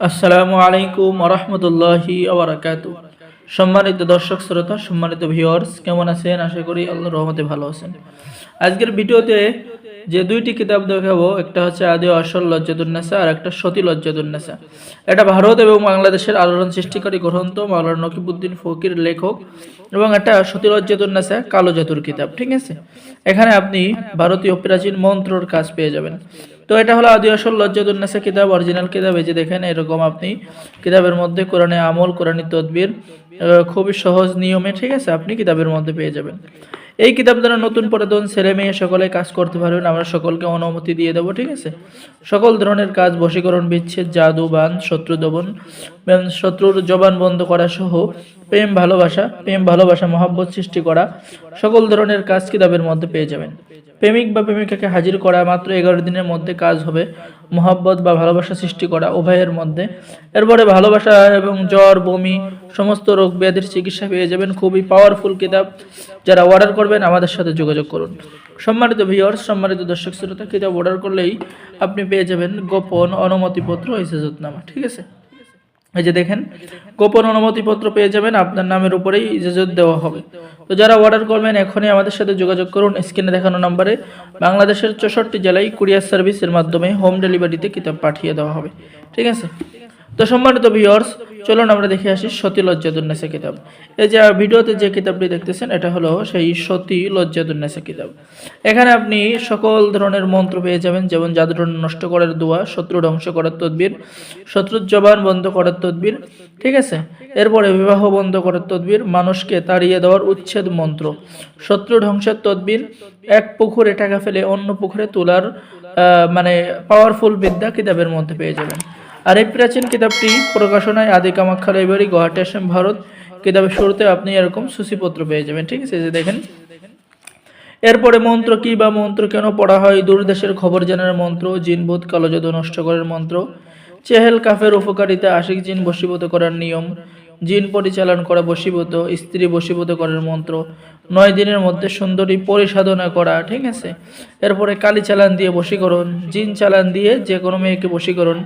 আসসালামু আলাইকুম রহমতুল্লাহি আবরাকাত সম্মানিত দর্শক শ্রোতা, সম্মানিত ভিউয়ার্স কেমন আছেন? আশা করি আল্লাহ রহমতে ভালো আছেন। আজকের ভিডিওতে যে দুইটি কিতাব দেখাবো, একটা হচ্ছে আদি আসল লজ্জাতুন্নেসা আর একটা সতী লজ্জাতুন্নেসা এটা ভারত এবং বাংলাদেশের আলোড়ন সৃষ্টিকারী গ্রন্থ মাওলানা নকিবুদ্দিন ফকির লেখক, এবং একটা সতী লজ্জাতুন্নেসা কালো জাতুর কিতাব, ঠিক আছে? এখানে আপনি ভারতীয় প্রাচীন মন্ত্রর কাজ পেয়ে যাবেন। তো এটা হলো আদি আসল লজ্জাতুন্নেসা কিতাব অরিজিনাল কিতাব। এই যে দেখেন, এরকম আপনি কিতাবের মধ্যে কোরআনে আমল, কোরআনী তদবির খুবই সহজ নিয়মে, ঠিক আছে, আপনি কিতাবের মধ্যে পেয়ে যাবেন। এই কিতাব দ্বারা নতুন পুরাতন ছেলে মেয়ে সকলে কাজ করতে পারবেন, আমরা সকলকে অনুমতি দিয়ে দেবো, ঠিক আছে। সকল ধরনের কাজ, বশীকরণ, বিচ্ছেদ, জাদু, বান, শত্রু দমন শত্রুর জবান বন্ধ করা সহ প্রেম, ভালোবাসা প্রেম, ভালোবাসা, মহাব্বত সৃষ্টি করা সকল ধরনের কাজ কিতাবের মধ্যে পেয়ে যাবেন। প্রেমিক বা প্রেমিকাকে হাজির করা মাত্র এগারো দিনের মধ্যে কাজ হবে। মহাব্বত বা ভালোবাসা সৃষ্টি করা উভয়ের মধ্যে। এরপরে ভালোবাসা এবং জ্বর, বমি, সমস্ত রোগ ব্যাধির চিকিৎসা পেয়ে যাবেন। খুবই পাওয়ারফুল কিতাব। যারা অর্ডার করবেন, আমাদের সাথে যোগাযোগ করুন। সম্মানিত ভিওর্স সম্মানিত দর্শক শ্রোতা, কিতাব অর্ডার করলেই আপনি পেয়ে যাবেন গোপন অনুমতিপত্র ইজাজতনামা ঠিক আছে? এই যে দেখেন, গোপন অনুমতিপত্র পেয়ে যাবেন, আপনার নামের উপরেই ইজাজত দেওয়া হবে। তো যারা অর্ডার করবেন, এখনই আমাদের সাথে যোগাযোগ করুন, স্ক্রিনে দেখানো নম্বরে। বাংলাদেশের চৌষট্টি জেলায় কুরিয়ার সার্ভিসের মাধ্যমে হোম ডেলিভারিতে কিতাব পাঠিয়ে দেওয়া হবে। ঠিক আছে? তো সম্মানিত ভিউয়ার্স চলুন আমরা দেখে আসি সতী লজ্জাতুন্নেসা কিতাব। এই যে ভিডিওতে যে কিতাবটি দেখতেছেন, এটা হলো সেই সতী লজ্জাতুন্নেসা কিতাব। এখানে আপনি সকল ধরনের মন্ত্র পেয়ে যাবেন, যেমন জাদুর নষ্ট করার দোয়া, শত্রু ধ্বংস করার তদবির, শত্রুর জবান বন্ধ করার তদবির, ঠিক আছে? এরপরে বিবাহ বন্ধ করার তদবির, মানুষকে তাড়িয়ে দেওয়ার উচ্ছেদ মন্ত্র, শত্রু ধ্বংসের তদবির, এক পুকুরে টাকা ফেলে অন্য পুকুরে তোলার মানে পাওয়ারফুল বিদ্যা কিতাবের মধ্যে পেয়ে যাবেন। আর এই প্রাচীন কিতাবটি প্রকাশনায় আদি কামাখ্যা লাইব্রেরি, গুয়াহাটি, আসাম, ভারত কিতাবের শুরুতে আপনি এরকম সূচিপত্র পেয়ে যাবেন, ঠিক আছে? যে দেখেন। এরপরে মন্ত্র কি বা মন্ত্র কেন পড়া হয়? দূরদেশের খবর জানার মন্ত্র জিনবোধ কালোজাদু নষ্ট করার মন্ত্র, চেহেল কাফের উপকারিতা, আশিক জিন বশীভূত করার নিয়ম জিন পরিচালন করা বশীভূত, স্ত্রী বশীভূত করার মন্ত্র, নয় দিনের মধ্যে সুন্দরী পরিসাধনা করা, ঠিক আছে? এরপরে কালি চালান দিয়ে বশীকরণ, জিন চালান দিয়ে যে কোনো মেয়েকে বশীকরণ।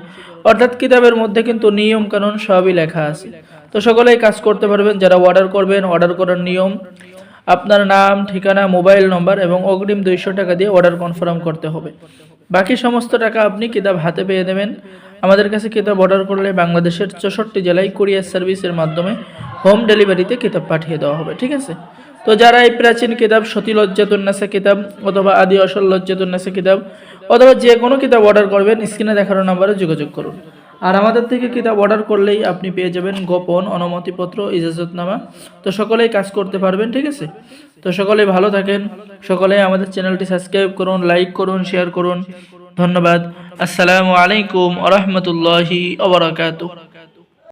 অর্থাৎ কিতাবের মধ্যে কিন্তু নিয়ম কানুন সবই লেখা আছে। তো সকলেই কাজ করতে পারবেন, যারা অর্ডার করবেন অর্ডার করার নিয়ম, আপনার নাম, ঠিকানা মোবাইল নম্বর এবং অগ্রিম দুইশো টাকা দিয়ে অর্ডার কনফার্ম করতে হবে। বাকি সমস্ত টাকা আপনি কিতাব হাতে পেয়ে দেবেন। আমাদের কাছে কিতাব অর্ডার করলে বাংলাদেশের চৌষট্টি জেলায় কুরিয়ার সার্ভিসের মাধ্যমে হোম ডেলিভারিতে কিতাব পাঠিয়ে দেওয়া হবে, ঠিক আছে? তো যারা এই প্রাচীন কিতাব, সতী লজ্জাতুন্নাসা কিতাব অথবা আদি অসল লজ্জাতুন্নাসা কিতাব অথবা যে কোনো কিতাব অর্ডার করবেন স্ক্রিনে দেখানো নাম্বারে যোগাযোগ করুন। আর আমাদের থেকে কিতাব অর্ডার করলেই আপনি পেয়ে যাবেন গোপন অনুমতিপত্র, ইজাজতনামা। তো সকলেই কাজ করতে পারবেন, ঠিক আছে? তো সকলেই ভালো থাকেন। সকলেই আমাদের চ্যানেলটি সাবস্ক্রাইব করুন লাইক করুন শেয়ার করুন। ধন্যবাদ। আসসালামু আলাইকুম আ রহমতুল্লাহি